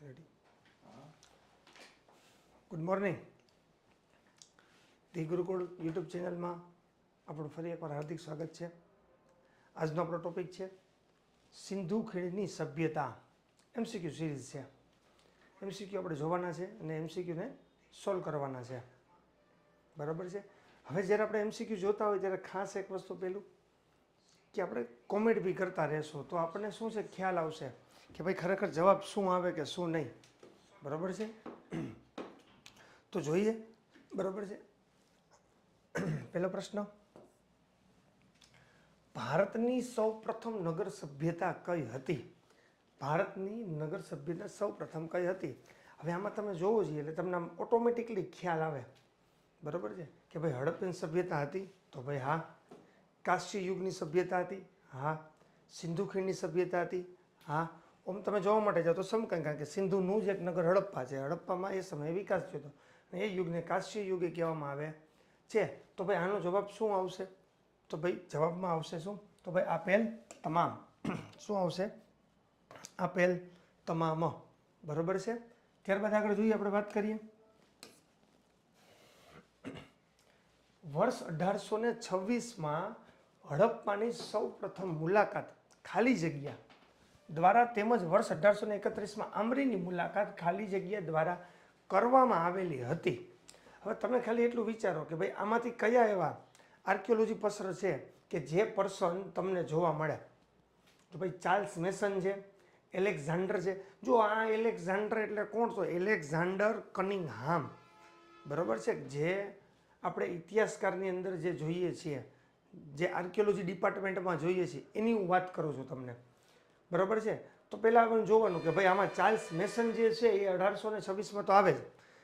Ready good morning the Gurukul YouTube ચેનલમાં આપણું ફરી એકવાર હાર્દિક સ્વાગત છે. આજનો આપણો ટોપિક છે સિંધુ ખીણની સભ્યતા. એમસીક્યુ સિરીઝ છે. એમસીક્યુ આપણે જોવાના છે અને એમસીક્યુને સોલ્વ કરવાના છે. બરાબર છે? હવે જ્યારે આપણે એમસીક્યુ જોતા હોય ત્યારે ખાસ એક વસ્તુ પહેલું કે આપણે કોમેન્ટ બી કરતા રહેશું તો આપણને શું છે? ખ્યાલ આવશે. કે ભાઈ ખરેખર જવાબ શું આવે કે શું નહીં? બરાબર છે? તો જોઈએ. બરાબર છે? પહેલો પ્રશ્ન. ભારતની સૌ પ્રથમ નગર સભ્યતા કઈ હતી? ભારતની નગર સભ્યતા સૌ પ્રથમ કઈ હતી? હવે આમાં તમે જોવો જોઈએ, એટલે તમને આમ ઓટોમેટિકલી ખ્યાલ આવે. બરાબર છે? કે ભાઈ હડપ્પન સભ્યતા હતી? તો ભાઈ હા. કાશ્ય યુગની સભ્યતા હતી? હા. સિંધુ ખીણની સભ્યતા હતી? હા. ઓમ તમે જોવા માટે જાઓ તો સમકાલીન, કારણ કે સિંધુનું જ એક નગર હડપ્પા છે. હડપ્પામાં એ સમયે વિકાસ થયો હતો. અને એ યુગને કાશ્ય યુગે કહેવામાં આવે છે. તો ભાઈ આનો જવાબ શું આવશે? તો ભાઈ જવાબમાં આવશે શું? તો ભાઈ આપેલ તમામ. શું આવશે? આપેલ તમામ. બરોબર છે? ત્યારબાદ આગળ જોઈએ, આપણે વાત કરીએ. વર્ષ અઢારસો ને છવ્વીસમાં હડપ્પાની સૌ પ્રથમ મુલાકાત ખાલી જગ્યા દ્વારા તેમજ વર્ષ અઢારસો ને એકત્રીસમાં આમરીની મુલાકાત ખાલી જગ્યા દ્વારા કરવામાં આવેલી હતી. હવે તમે ખાલી એટલું વિચારો કે ભાઈ આમાંથી કયા એવા આર્કિયોલોજી પસર છે કે જે પર્સન તમને જોવા મળે? તો ભાઈ ચાર્લ્સ મેસન છે, એલેક્ઝાન્ડર છે. જો આ એલેક્ઝાન્ડર એટલે કોણ તો? Alexander Cunningham. બરાબર છે? જે આપણે ઇતિહાસકારની અંદર જે જોઈએ છીએ, જે આર્કિયોલોજી ડિપાર્ટમેન્ટમાં જોઈએ છીએ, એની હું વાત કરું છું તમને. બરાબર છે? તો પહેલાં આપણે જોવાનું કે ભાઈ આમાં ચાર્લ્સ મેસન જે છે એ અઢારસો ને છવ્વીસમાં તો આવે જ.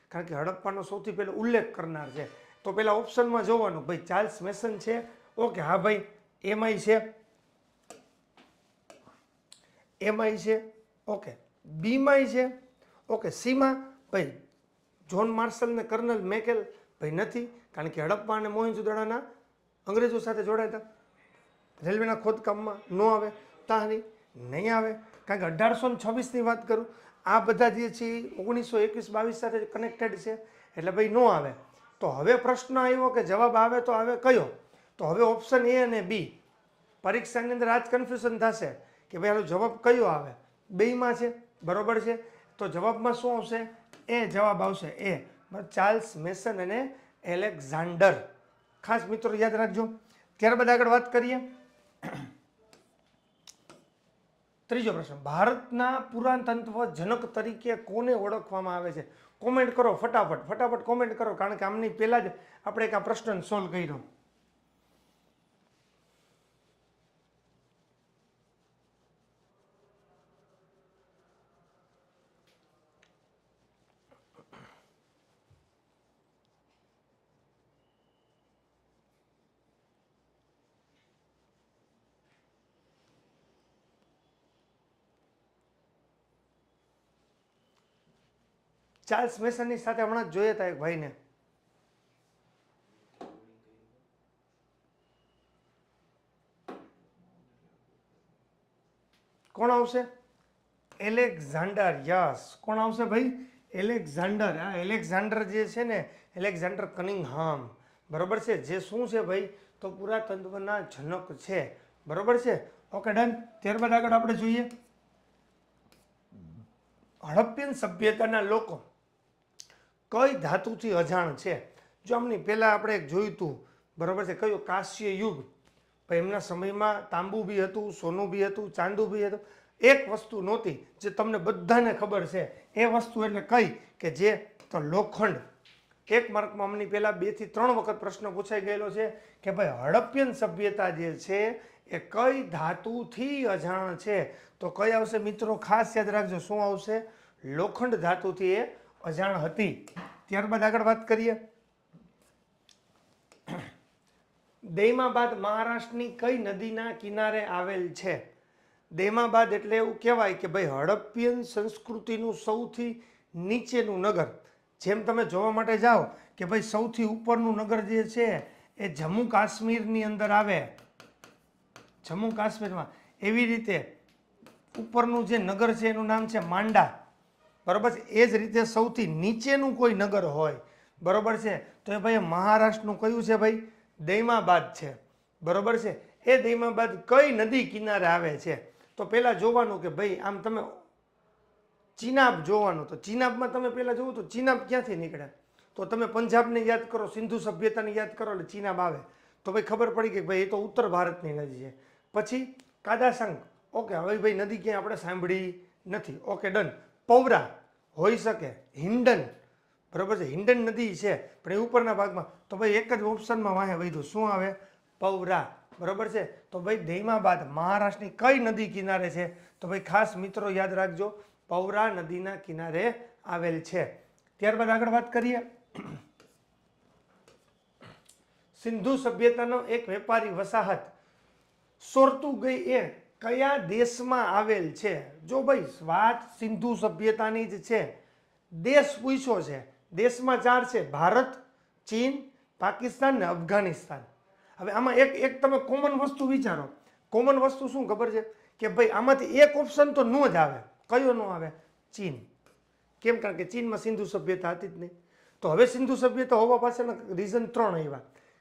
કારણ કે હડપ્પાનો સૌથી પહેલો ઉલ્લેખ કરનાર છે. તો પહેલાં ઓપ્શનમાં જોવાનું, ભાઈ ચાર્લ્સ મેસન છે. ઓકે, હા ભાઈ, એમઆઈ છે. એમઆઈ છે. ઓકે, બીમાઈ છે. ઓકે, સીમાં, ભાઈ જોન માર્શલ ને કર્નલ મેકેલ, ભાઈ, નથી. કારણ કે હડપ્પા અને મોહેંજોદડાના અંગ્રેજો સાથે જોડાયા રેલવેના ખોદકામમાં ન આવે. તાહની નહીં આવે? કારણ કે અઢારસો ને છવ્વીસની વાત કરું, આ બધા જે છે ઓગણીસો એકવીસ બાવીસ સાથે કનેક્ટેડ છે, એટલે ભાઈ ન આવે. તો હવે પ્રશ્ન આવ્યો કે જવાબ આવે તો આવે કયો? તો હવે ઓપ્શન એ અને બી પરીક્ષાની અંદર આ જ કન્ફ્યુઝન થશે કે ભાઈ આનો જવાબ કયો આવે? બેમાં છે, બરોબર છે? તો જવાબમાં શું આવશે? એ જવાબ આવશે, એ. ચાર્લ્સ મેસન અને એલેક્ઝાન્ડર. ખાસ મિત્રો યાદ રાખજો. ત્યારબાદ આગળ વાત કરીએ. ત્રીજો પ્રશ્ન, ભારતના પુરાતત્વ જનક તરીકે કોને ઓળખવામાં આવે છે? કોમેન્ટ કરો, ફટાફટ ફટાફટ કોમેન્ટ કરો, કારણ કે આમની પહેલાં જ આપણે એક આ પ્રશ્ન સોલ્વ કર્યો. ચાર્લ્સ મેસનની સાથે હમણાં જ જોયા હતા એક ભાઈને. કોણ આવશે? Alexander, yes. કોણ આવશે ભાઈ? એલેક્ઝાન્ડર. આ એલેક્ઝાન્ડર જે છે ને, એલેક્ઝાન્ડર કનિંગહામ. બરોબર છે? જે શું છે ભાઈ? તો પુરાતત્વના જનક છે. બરોબર છે? Okay, done. ત્યારબાદ આગળ આપણે જોઈએ. હડપ્પિયન સભ્યતાના લોકો. કઈ ધાતુથી અજાણ છે? જો આમની પહેલાં આપણે જોયું હતું બરાબર છે, કયું? કાશ્ય યુગ. ભાઈ એમના સમયમાં તાંબુ બી હતું, સોનું બી હતું, ચાંદુ બી હતું. એક વસ્તુ નહોતી જે તમને બધાને ખબર છે. એ વસ્તુ એટલે કઈ? કે જે તો લોખંડ. એક માર્કમાં અમની પહેલાં બેથી ત્રણ વખત પ્રશ્ન પૂછાઈ ગયેલો છે કે ભાઈ હડપ્પિયન સભ્યતા જે છે એ કઈ ધાતુથી અજાણ છે? તો કઈ આવશે મિત્રો? ખાસ યાદ રાખજો, શું આવશે? લોખંડ ધાતુથી એ અજાણ હતી. ત્યારબાદ આગળ વાત કરીએ. દૈમાબાદ મહારાષ્ટ્રની કઈ નદીના કિનારે આવેલ છે? દેમાબાદ એટલે એવું કહેવાય કે ભાઈ હડપ્પિયન સંસ્કૃતિનું સૌથી નીચેનું નગર. જેમ તમે જોવા માટે જાઓ કે ભાઈ સૌથી ઉપરનું નગર જે છે એ જમ્મુ કાશ્મીરની અંદર આવે. જમ્મુ કાશ્મીરમાં એવી રીતે ઉપરનું જે નગર છે એનું નામ છે માંડા. બરોબર છે? એ જ રીતે સૌથી નીચેનું કોઈ નગર હોય, બરોબર છે? તો એ ભાઈ મહારાષ્ટ્રનું કયું છે ભાઈ? દૈમાબાદ છે. બરોબર છે? એ દૈમાબાદ કઈ નદી કિનારે આવે છે? તો પહેલાં જોવાનું કે ભાઈ, આમ તમે ચિનાબ જોવાનું. તો ચિનાબમાં તમે પહેલાં જોવું તો ચિનાબ ક્યાંથી નીકળે? તો તમે પંજાબને યાદ કરો, સિંધુ સભ્યતાને યાદ કરો, એટલે ચિનાબ આવે. તો ભાઈ ખબર પડી કે ભાઈ, એ તો ઉત્તર ભારતની નદી છે. પછી કાદાસંગ. ઓકે, હવે ભાઈ નદી ક્યાંય આપણે સાંભળી નથી. Okay, done. પૌરા હોઈ શકે હિન્ડન બરોબર છે? હિન્ડન નદી છે, પણ એ ઉપરના ભાગમાં. તો ભાઈ એક જ ઓપ્શનમાં વાંહે વૈધું શું આવે? પૌરા, બરોબર છે? તો ભાઈ દૈમાબાદ મહારાષ્ટ્રની કઈ નદી કિનારે છે? તો ભાઈ ખાસ મિત્રો યાદ રાખજો, પૌરા નદીના કિનારે આવેલ છે. ત્યારબાદ આગળ વાત કરીએ. સિંધુ સભ્યતાનો એક વેપારી વસાહત, સોરતું ગઈ એ કયા દેશમાં આવેલ છે? જો ભાઈ, વાત સિંધુ સભ્યતાની જ છે. દેશ પૂછ્યો છે. દેશમાં ચાર છે. ભારત, ચીન, પાકિસ્તાન ને અફઘાનિસ્તાન. હવે આમાં એક એક તમે કોમન વસ્તુ વિચારો. કોમન વસ્તુ શું ખબર છે? કે ભાઈ, આમાંથી એક ઓપ્શન તો નો જ આવે. કયો ન આવે? ચીન. કેમ? કારણ કે ચીનમાં સિંધુ સભ્યતા હતી જ નહીં. તો હવે સિંધુ સભ્યતા હોવા પાસેના રીઝન ત્રણ આવ્યા.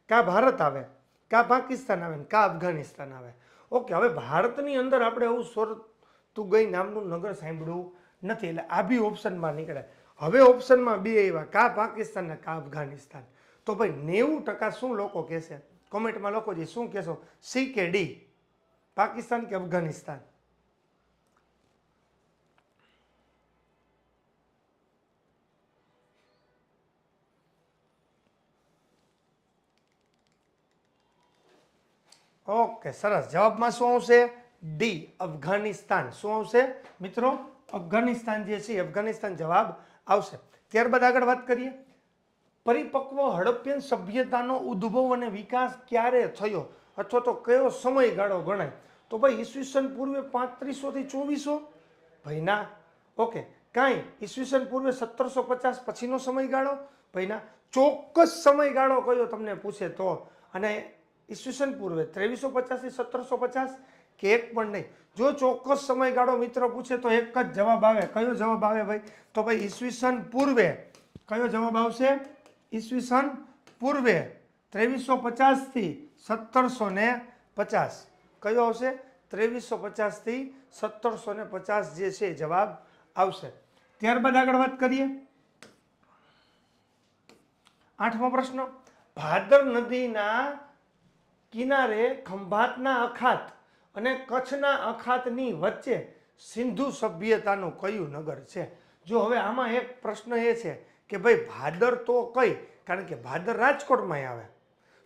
કાં ભારત આવે, કાં પાકિસ્તાન આવે ને કા અફઘાનિસ્તાન આવે. ઓકે, હવે ભારતની અંદર આપણે એવું સોરતું ગઈ નામનું નગર સાંભળ્યું નથી, એટલે આ બી ઓપ્શનમાં નીકળે હવે ઓપ્શનમાં બે આવ્યા કા પાકિસ્તાન ને કા અફઘાનિસ્તાન. તો ભાઈ નેવું ટકા શું લોકો કહેશે? કોમેન્ટમાં લોકો જે શું કહેશો? સી કે ડી? પાકિસ્તાન કે અફઘાનિસ્તાન? ઓકે, સરસ. જવાબમાં શું આવશે? D, Afghanistan. શું આવશે? મિત્રો, અફઘાનિસ્તાન જે છે અફઘાનિસ્તાન જવાબ આવશે. ત્યારબાદ આગળ વાત કરીએ. પરિપક્વ હડપ્પિયન સભ્યતાનો ઉદ્ભવ અને વિકાસ ક્યારે થયો? અથવા તો કયો સમયગાળો ગણાય? તો ભાઈ, ઈસવીસન પૂર્વે પાંત્રીસોથી ચોવીસો? ભાઈ ના ઓકે. કાંઈ? ઈસવીસન પૂર્વે સત્તરસો પચાસ પછીનો સમયગાળો? ભાઈ ના ચોક્કસ સમયગાળો કયો તમને પૂછે તો? અને ઈસવીસન પૂર્વે, ત્રેવીસો પચાસથી સત્તરસો પચાસ, કે એક પણ નહીં. જો ચોક્કસ સમયગાળો મિત્ર પૂછે તો એક જ જવાબ આવે. કયો જવાબ આવે ભાઈ? તો ભાઈ ઈસવીસન પૂર્વે, કયો જવાબ આવશે? ઈસવીસન પૂર્વે, ત્રેવીસો પચાસથી સત્તરસો ને પચાસ. કયો આવશે? ત્રેવીસો પચાસથી સત્તરસો ને પચાસ જે છે જવાબ આવશે. ત્યારબાદ આગળ વાત કરીએ. આઠમો પ્રશ્ન. ભાદર નદીના કિનારે ખંભાતના અખાત અને કચ્છના અખાતની વચ્ચે સિંધુ સભ્યતાનું કયું નગર છે? જો હવે આમાં એક પ્રશ્ન એ છે કે ભાઈ ભાદર તો કઈ? કારણ કે ભાદર રાજકોટમાં આવે.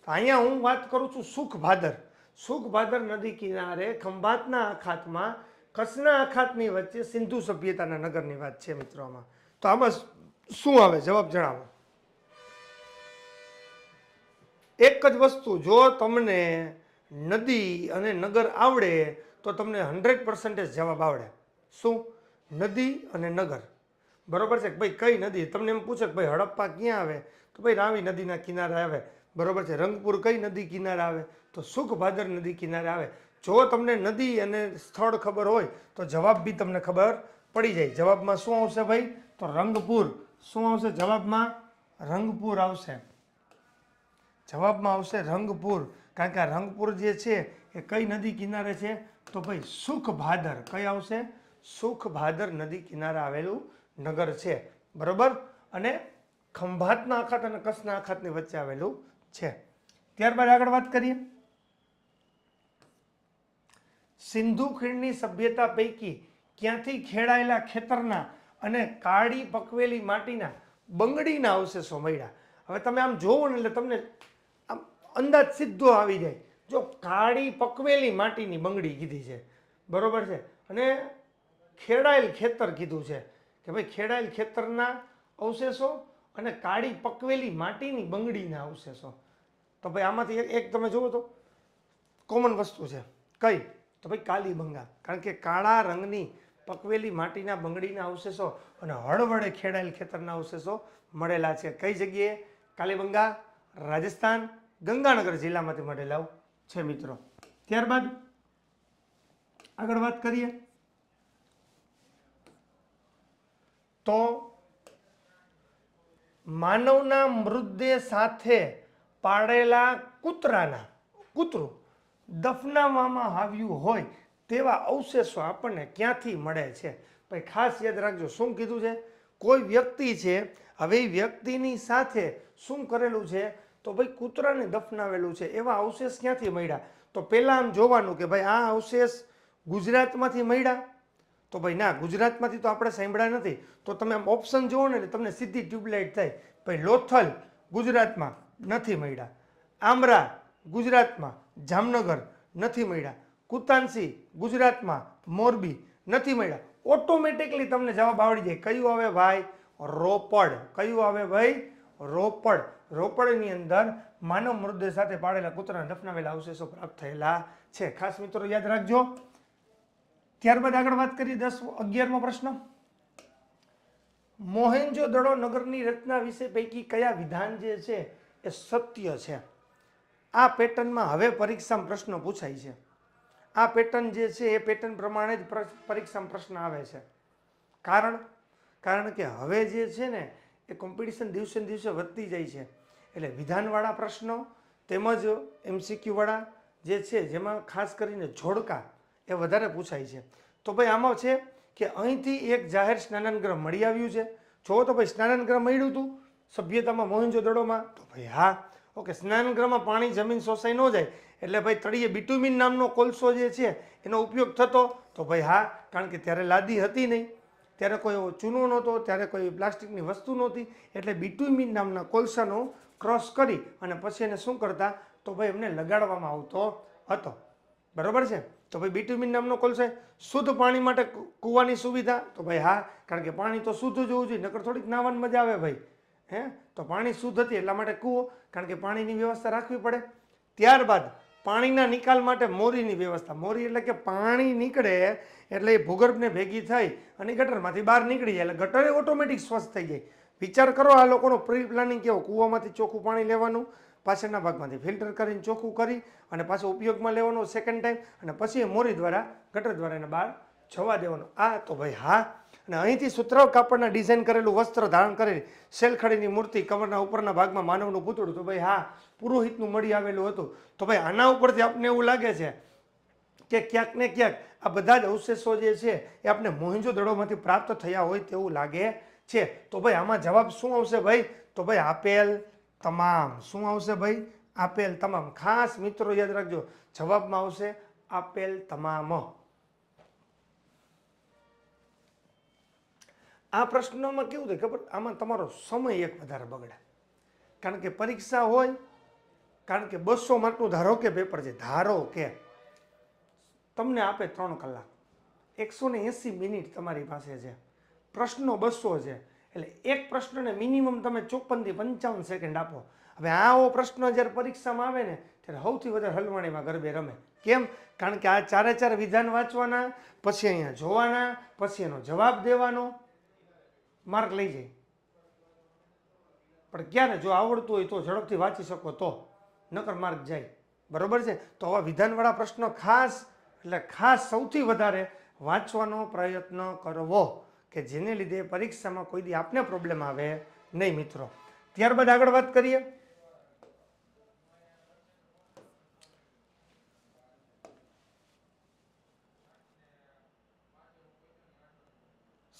તો અહીંયા હું વાત કરું છું સુખ ભાદર. સુખ ભાદર નદી કિનારે ખંભાતના અખાતમાં, કચ્છના અખાતની વચ્ચે સિંધુ સભ્યતાના નગરની વાત છે મિત્રોમાં તો આમાં શું આવે? જવાબ જણાવો. એક જ વસ્તુ, જો તમને નદી અને નગર આવડે, તો તમને હંડ્રેડ પર્સન્ટેજ જવાબ આવડે. શું? નદી અને નગર. બરોબર છે કે ભાઈ કઈ નદી? તમને એમ પૂછે કે ભાઈ હડપ્પા ક્યાં આવે? તો ભાઈ રાવી નદીના કિનારે આવે. બરોબર છે? રંગપુર કઈ નદી કિનારે આવે? તો સુખભાદર નદી કિનારે આવે. જો તમને નદી અને સ્થળ ખબર હોય, તો જવાબ બી તમને ખબર પડી જાય. જવાબમાં શું આવશે ભાઈ? તો રંગપુર. શું આવશે? જવાબમાં રંગપુર આવશે. જવાબમાં આવશે રંગપુર. કારણ કે આ રંગપુર જે છે, એ કઈ નદી કિનારે છે? તો ભાઈ સુખ ભાદર કઈ આવશે? સુખ ભાદર નદી કિનારે આવેલું નગર છે. બરોબર? અને ખંભાતના અખાત અને કચ્છના અખાતની વચ્ચે આવેલું છે. ત્યારબાદ આગળ વાત કરીએ. સિંધુ ખીણની સભ્યતા પૈકી ક્યાંથી ખેડાયેલા ખેતરના અને કાળી પકવેલી માટીના બંગડીના આવશે સોમૈડા હવે તમે આમ જોવો ને એટલે તમને અંદાજ સીધો આવી જાય. જો કાળી પકવેલી માટીની બંગડી કીધી છે, બરોબર છે? અને ખેડાયેલ ખેતર કીધું છે કે ભાઈ ખેડાયેલ ખેતરના અવશેષો અને કાળી પકવેલી માટીની બંગડીના અવશેષો. તો ભાઈ આમાંથી એક- તમે જુઓ તો કોમન વસ્તુ છે. કઈ? તો ભાઈ કાલીબંગા કારણ કે કાળા રંગની પકવેલી માટીના બંગડીના અવશેષો અને હળવળે ખેડાયેલ ખેતરના અવશેષો મળેલા છે. કઈ જગ્યાએ? કાલીબંગા રાજસ્થાન ગંગાનગર જિલ્લામાંથી મળેલા છે મિત્રો. ત્યારબાદ આગળ વાત કરીએ. તો માનવના મૃતદેહ સાથે પાડેલા કૂતરાના, કૂતરું દફનાવવામાં આવ્યું હોય તેવા અવશેષો આપણને ક્યાંથી મળે છે? ભાઈ, ખાસ યાદ રાખજો, શું કીધું છે? કોઈ વ્યક્તિ છે, હવે વ્યક્તિની સાથે શું કરેલું છે? તો ભાઈ કૂતરાને દફનાવેલું છે, એવા અવશેષ ક્યાંથી મળ્યા? તો પહેલાં આમ જોવાનું કે ભાઈ આ અવશેષ ગુજરાતમાંથી મળ્યા? તો ભાઈ ના, ગુજરાતમાંથી તો આપણે સાંભળ્યા નથી. તો તમે આમ ઓપ્શન જુઓ ને એટલે તમને સીધી ટ્યુબલાઇટ થાય. ભાઈ લોથલ ગુજરાતમાં નથી મળ્યા. આમરા ગુજરાતમાં જામનગર નથી મળ્યા. કુતાનસી ગુજરાતમાં મોરબી નથી મળ્યા. ઓટોમેટિકલી તમને જવાબ આવડી જાય. કયું આવે ભાઈ? રોપડ. કયું આવે ભાઈ? રોપડ. રોપડની અંદર માનવ મૃતદેહ સાથે પાડેલા કૂતરાના દફનાવેલા અવશેષો પ્રાપ્ત થયેલા છે. ખાસ મિત્રો યાદ રાખજો. ત્યારબાદ આગળ વાત કરીએ દસ અગિયારમો પ્રશ્ન. મોહેન્જો દડો નગરની રચના વિશે પૈકી કયા વિધાન જે છે એ સત્ય છે? આ પેટર્નમાં હવે પરીક્ષામાં પ્રશ્નો પૂછાય છે. આ પેટર્ન જે છે એ પેટર્ન પ્રમાણે જ પરીક્ષામાં પ્રશ્ન આવે છે. કારણ? કારણ કે હવે જે છે ને એ કોમ્પિટિશન દિવસે દિવસે વધતી જાય છે. એટલે વિધાનવાળા પ્રશ્નો તેમજ એમસીક્યુવાળા જે છે, જેમાં ખાસ કરીને જોડકા એ વધારે પૂછાય છે. તો ભાઈ આમાં છે કે અહીંથી એક જાહેર સ્નાનાનગૃહ મળી આવ્યું છે. જો તો ભાઈ સ્નાનાનગૃહ મળ્યું હતું સભ્યતામાં મોહેન્જો દડોમાં? તો ભાઈ હા. ઓકે સ્નાનગૃહમાં પાણી જમીન શોષાઈ ન જાય એટલે ભાઈ તળિયે બિટુમિન નામનો કોલસો જે છે એનો ઉપયોગ થતો? તો ભાઈ હા, કારણ કે ત્યારે લાદી હતી નહીં. ત્યારે કોઈ ચૂનો નહોતો, ત્યારે કોઈ પ્લાસ્ટિકની વસ્તુ નહોતી. એટલે બિટુમિન નામના કોલસાનો ક્રોસ કરી અને પછી એને શું કરતા? તો ભાઈ એમને લગાડવામાં આવતો હતો. બરાબર છે? તો ભાઈ બિટુમિન નામનો કોલ છે. શુદ્ધ પાણી માટે કૂવાની સુવિધા? તો ભાઈ હા, કારણ કે પાણી તો શુદ્ધ જ હોવું જોઈએ, નકર થોડીક નાવાની મજા આવે ભાઈ. હે? તો પાણી શુદ્ધ હતી એટલા માટે કૂવો, કારણ કે પાણીની વ્યવસ્થા રાખવી પડે. ત્યારબાદ પાણીના નિકાલ માટે મોરીની વ્યવસ્થા. મોરી એટલે કે પાણી નીકળે એટલે એ ભૂગર્ભને ભેગી થઈ અને ગટરમાંથી બહાર નીકળી જાય. એટલે ગટર ઓટોમેટિક સ્વચ્છ થઈ જાય. વિચાર કરો, આ લોકોનો પ્રી પ્લાનિંગ કેવો? કૂવામાંથી ચોખ્ખું પાણી લેવાનું, પાછળના ભાગમાંથી ફિલ્ટર કરીને ચોખ્ખું કરી અને પાછું ઉપયોગમાં લેવાનું સેકન્ડ ટાઈમ અને પછી એ મોરી દ્વારા, ગટર દ્વારા એને બહાર જવા દેવાનું. આ તો ભાઈ હા. અને અહીંથી સુતરાવ કાપડના ડિઝાઇન કરેલું વસ્ત્ર ધારણ કરેલી શેલખડીની મૂર્તિ કમરના ઉપરના ભાગમાં માનવનું પૂતળું. તો ભાઈ હા, પુરોહિતનું મળી આવેલું હતું. તો ભાઈ આના ઉપરથી આપને એવું લાગે છે કે ક્યાંક ને ક્યાંક આ બધા જ અવશેષો જે છે એ આપણે મોહિંજો દડોમાંથી પ્રાપ્ત થયા હોય તેવું લાગે છે. તો ભાઈ, આમાં જવાબ શું આવશે ભાઈ? તો ભાઈ, આપેલ તમામ. શું આવશે ભાઈ? આપેલ તમામ. ખાસ મિત્રો યાદ રાખજો, જવાબમાં આવશે આપેલ તમામ. આ પ્રશ્નોમાં કેવું થાય ખબર? આમાં તમારો સમય એક વધારે બગડે. કારણ કે પરીક્ષા હોય, કારણ કે બસો માર્કનું ધારો કે પેપર છે. ધારો કે તમને આપે ત્રણ કલાક. એકસો ને એંસી મિનિટ તમારી પાસે છે. પ્રશ્નો બસો છે. એટલે એક પ્રશ્નને મિનિમમ તમે ચોપનથી પંચાવન સેકન્ડ આપો. હવે આવો પ્રશ્ન જ્યારે પરીક્ષામાં આવે ને, ત્યારે સૌથી વધારે હલવાણીમાં ગરબે રમે. કેમ? કારણ કે આ ચારે ચાર વિધાન વાંચવાના, પછી અહીંયા જોવાના, પછી એનો જવાબ દેવાનો. માર્ક લઈ જાય. પણ ક્યારે જો આવડતું હોય તો ઝડપથી વાંચી શકો તો. નકર માર્ક જાય. બરોબર છે? તો આવા વિધાનવાળા પ્રશ્નો ખાસ, એટલે ખાસ સૌથી વધારે વાંચવાનો પ્રયત્ન કરવો. કે જેને લીધે પરીક્ષામાં કોઈ દી આપને પ્રોબ્લેમ આવે, નહીં મિત્રો. ત્યારબાદ આગળ વાત કરીએ.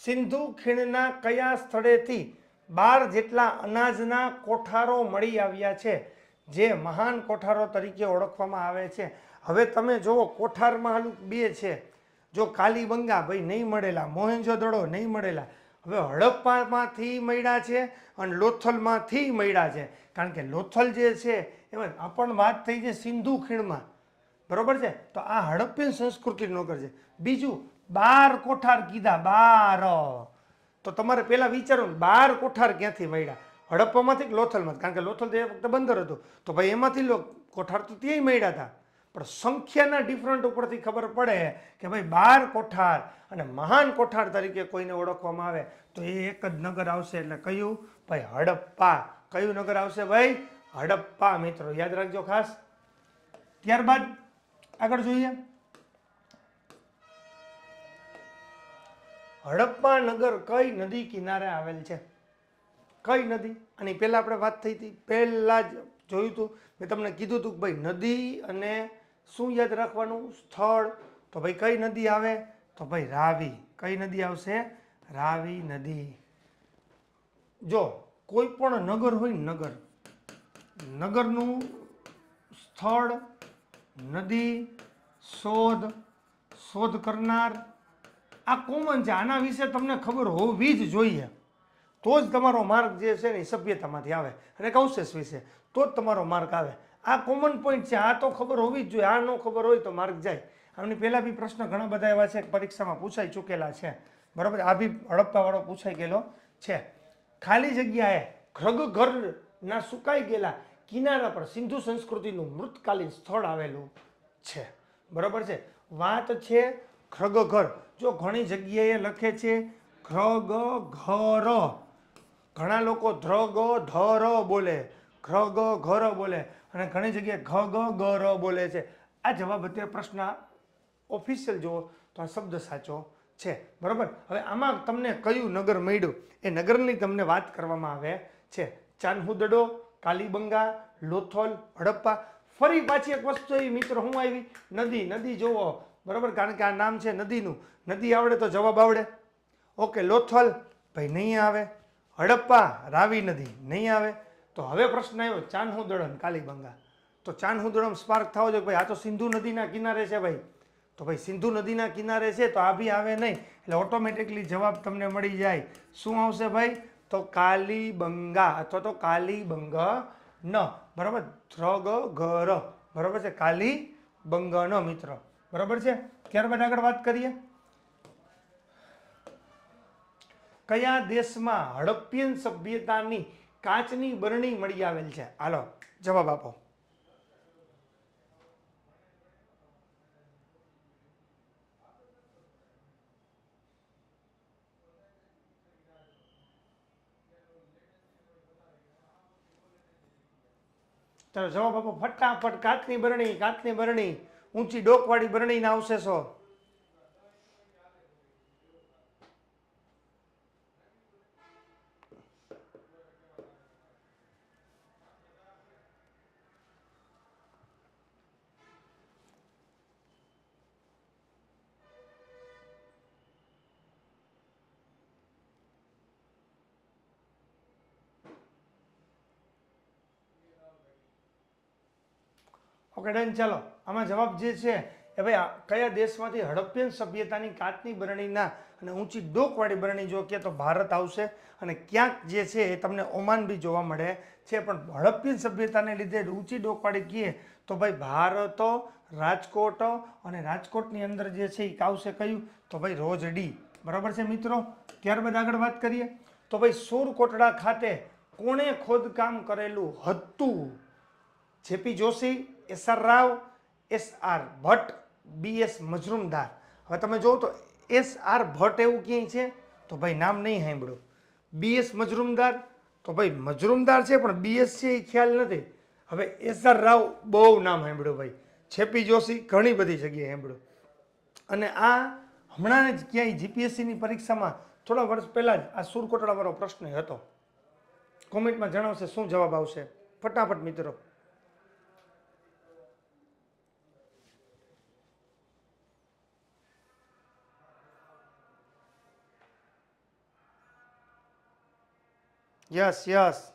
સિંધુ ખીણના કયા સ્થળેથી બાર જેટલા અનાજના કોઠારો મળી આવ્યા છે? જે મહાન કોઠારો તરીકે ઓળખવામાં આવે છે. હવે તમે જુઓ, કોઠારમાં હાલ બે છે. જો કાલીબંગા ભાઈ નહીં મળેલા, મોહેન્જોદડો નહીં મળેલા, હવે હડપ્પામાંથી મળ્યા છે અને લોથલમાંથી મળ્યા છે. કારણ કે લોથલ જે છે, એમાં આપણ વાત થઈ છે સિંધુ ખીણમાં. બરોબર છે? તો આ હડપ્પીન સંસ્કૃતિનો નોકર છે. બીજું, બાર કોઠાર કીધા, બાર. તો તમારે પહેલાં વિચારો ને બાર કોઠાર ક્યાંથી મળ્યા? હડપ્પામાંથી કે લોથલમાંથી? કારણ કે લોથલ તો એ વખતે બંદર હતું. તો ભાઈ એમાંથી લો, કોઠાર તો ત્યાંય મળ્યા હતા. પણ સંખ્યાના ડિફરન્ટ ઉપરથી ખબર પડે કે ભાઈ બાર કોઠાર અને મહાન કોઠાર તરીકે કોઈને ઓળખવામાં આવે, તો એ એક જ નગર આવશે એટલે કયું? ભાઈ હડપ્પા. કયું નગર આવશે ભાઈ? હડપ્પા. મિત્રો, યાદ રાખજો ખાસ. ત્યારબાદ આગળ જોઈએ. હડપ્પા નગર કઈ નદી કિનારે આવેલ છે? કઈ નદી? અને પહેલાં આપણે વાત થઈ હતી. પહેલાં જ જોયું હતું મેં તમને કીધું હતું કે ભાઈ નદી અને શું યાદ રાખવાનું? સ્થળ. તો ભાઈ કઈ નદી આવે? તો ભાઈ રાવી. કઈ નદી આવશે? રાવી નદી. જો, કોઈ પણ નગર હોય નગર. નગરનું સ્થળ, નદી, શોધ શોધ કરનાર. આ કોમન છે. આના વિશે તમને ખબર હોવી જ જોઈએ. તો જ તમારો માર્ગ જે છે ને એ સભ્યતામાંથી આવે. અને કૌશેષ વિશે. તો જ તમારો માર્ગ આવે. આ કોમન પોઈન્ટ છે. આ તો ખબર હોવી જ જોઈએ. આ ન ખબર હોય તો માર્ક જાય. આમની પહેલાં બી પ્રશ્ન ઘણા બધા એવા છે પરીક્ષામાં પૂછાઈ ચૂકેલા છે. બરાબર? આ બી હડપ્પાવાળો પૂછાઈ ગયેલો છે. ખાલી જગ્યાએ ઘરના સુકાઈ ગયેલા કિનારા પર સિંધુ સંસ્કૃતિનું મૃતકાલીન સ્થળ આવેલું છે. બરાબર છે? વાત છે ખ્રગઘર જો ઘણી જગ્યાએ લખે છે ખ્રગ ઘર ઘણા લોકો ધ્રગ ધર બોલે. ખ્રગ ર બોલે. અને ઘણી જગ્યાએ ઘ, ગ ગ, ર બોલે છે. આ જવાબ અત્યારે પ્રશ્ન ઓફિશિયલ જુઓ તો આ શબ્દ સાચો છે. બરાબર? હવે આમાં તમને કયું નગર મળ્યું? એ નગરની તમને વાત કરવામાં આવે છે. ચાનહુદડો કાલીબંગા, લોથલ, હડપ્પા. ફરી પાછી એક વસ્તુ એવી મિત્રો, હું આવી? નદી નદી જોવો બરાબર? કારણ કે આ નામ છે નદીનું. નદી આવડે તો જવાબ આવડે. ઓકે, લોથલ. ભાઈ, નહીં આવે. હડપ્પા, રાવી નદી. નહીં આવે. તો હવે પ્રશ્ન આવ્યો ચાનહુદડમ કાલીબંગા. તો ચાનહુદડમ સ્પાર્ક થવો જોઈએ ભાઈ, આ તો સિંધુ નદીના કિનારે છે ભાઈ. તો ભાઈ, સિંધુ નદીના કિનારે છે, તો આ બી આવે નહીં. એટલે ઓટોમેટિકલી જવાબ તમને મળી જાય. શું આવશે ભાઈ? તો કાલીબંગા અથવા તો કાલીબંગ ન બરાબર? ધ્રગ ઘર બરાબર છે? કાલી ન મિત્ર. બરાબર છે? ત્યારબાદ આગળ વાત કરીએ. કયા દેશમાં હડપ્પિયન સભ્યતાની કાચની બરણી મળી આવેલ છે. હાલો, જવાબ આપો. ચાલો, જવાબ આપો. ફટાફટ કાચની બરણી કાચની બરણી. ઊંચી ડોકવાળી બરણીના આવશે ઓકે ડન ચાલો, આમાં જવાબ જે છે એ ભાઈ કયા દેશમાંથી હડપ્પિયન સભ્યતાની કાચની બરણીના અને ઊંચી ડોકવાળી બરણી જો કે તો ભારત આવશે અને ક્યાંક જે છે એ તમને ઓમાન બી જોવા મળે છે, પણ હડપ્પિયન સભ્યતાને લીધે ઊંચી ડોકવાળી કહીએ તો ભાઈ ભારત, રાજકોટ અને રાજકોટની અંદર જે છે એ આવશે કયું? તો ભાઈ રોજડી. બરાબર છે મિત્રો? ત્યારબાદ આગળ વાત કરીએ. તો ભાઈ સુરકોટડા ખાતે કોણે ખોદકામ કરેલું હતું JP Joshi S R Rao, S R Bhatt, B S Majumdar. હવે તમે જોવો તો એસ આર ભટ્ટ એવું ક્યાંય છે? તો ભાઈ નામ નહીં સાંભળ્યું. બી એસ મજરૂમદાર, તો ભાઈ મજરૂમદાર છે, પણ બી એસ છે એ ખ્યાલ નથી. હવે એસ આર રાવ બહુ નામ સાંભળ્યું ભાઈ. છેપી જોશી ઘણી બધી જગ્યાએ સાંભળ્યું. અને આ હમણાં જ ક્યાંય જીપીએસસીની પરીક્ષામાં થોડા વર્ષ પહેલાં જ આ સુરકોટડાવાળો પ્રશ્ન હતો. કોમેન્ટમાં જણાવશે શું જવાબ આવશે. ફટાફટ મિત્રો. યસ યસ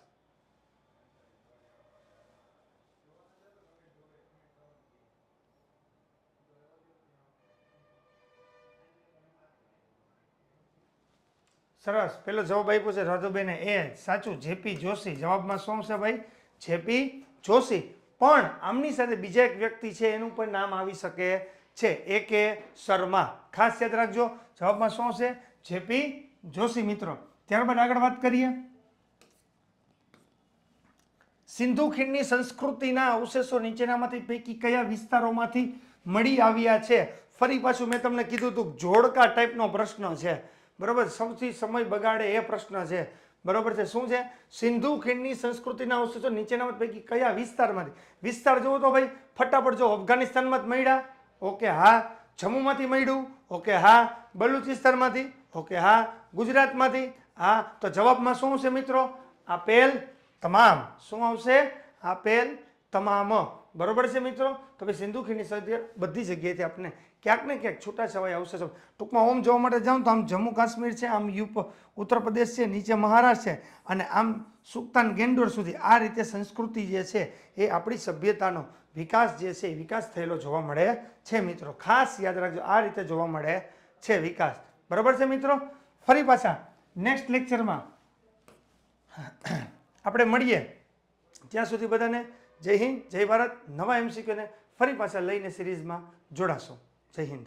સરસ. પેલો જવાબ આપ્યો છે રાધુબેને એ સાચું. જેપી જોશી. જવાબમાં શું છે ભાઈ? જેપી જોશી. પણ આમની સાથે બીજા એક વ્યક્તિ છે, એનું પણ નામ આવી શકે છે. એ કે શર્મા. ખાસ યાદ રાખજો. જવાબમાં શું છે? જેપી જોશી, મિત્રો. ત્યારબાદ આગળ વાત કરીએ. સિંધુ ખીણની સંસ્કૃતિના અવશેષો નીચેનામાંથી પૈકી કયા વિસ્તારોમાંથી મળી આવ્યા છે? ફરી પાછું મેં તમને કીધું હતું જોડકા ટાઈપનો પ્રશ્ન છે. બરાબર? સૌથી સમય બગાડે એ પ્રશ્ન છે. બરોબર છે? શું છે? સિંધુ ખીણની સંસ્કૃતિના અવશેષો નીચેનામાંથી પૈકી કયા વિસ્તારમાંથી? વિસ્તાર જુઓ તો ભાઈ, ફટાફટ જો અફઘાનિસ્તાનમાં જ મળ્યા. ઓકે, હા. જમ્મુમાંથી મળ્યું. ઓકે, હા. બલુચિસ્તાનમાંથી? ઓકે, હા. ગુજરાતમાંથી? હા. તો જવાબમાં શું છે મિત્રો? આપેલ તમામ. શું આવશે? આપેલ તમામ. બરોબર છે મિત્રો? તો ભાઈ સિંધુ ખીણની સદી બધી જગ્યાએથી આપણે ક્યાંક ને ક્યાંક છૂટાછવાયા આવશે તો ટૂંકમાં ઓમ જોવા માટે જાઉં તો આમ જમ્મુ કાશ્મીર છે, આમ યુપ, ઉત્તર પ્રદેશ છે, નીચે મહારાષ્ટ્ર છે અને આમ સુકતાન ગેંડોર સુધી આ રીતે સંસ્કૃતિ જે છે એ આપણી સભ્યતાનો વિકાસ જે છે એ વિકાસ થયેલો જોવા મળે છે મિત્રો. ખાસ યાદ રાખજો, આ રીતે જોવા મળે છે વિકાસ. બરોબર છે મિત્રો? ફરી પાછા નેક્સ્ટ લેક્ચરમાં આપણે મળીએ. ત્યાં સુધી બધાને જય હિન્દ, જય ભારત. નવા એમસીક્યુને ફરી પાછા લઈને સિરીઝમાં જોડાશો. જય હિન્દ.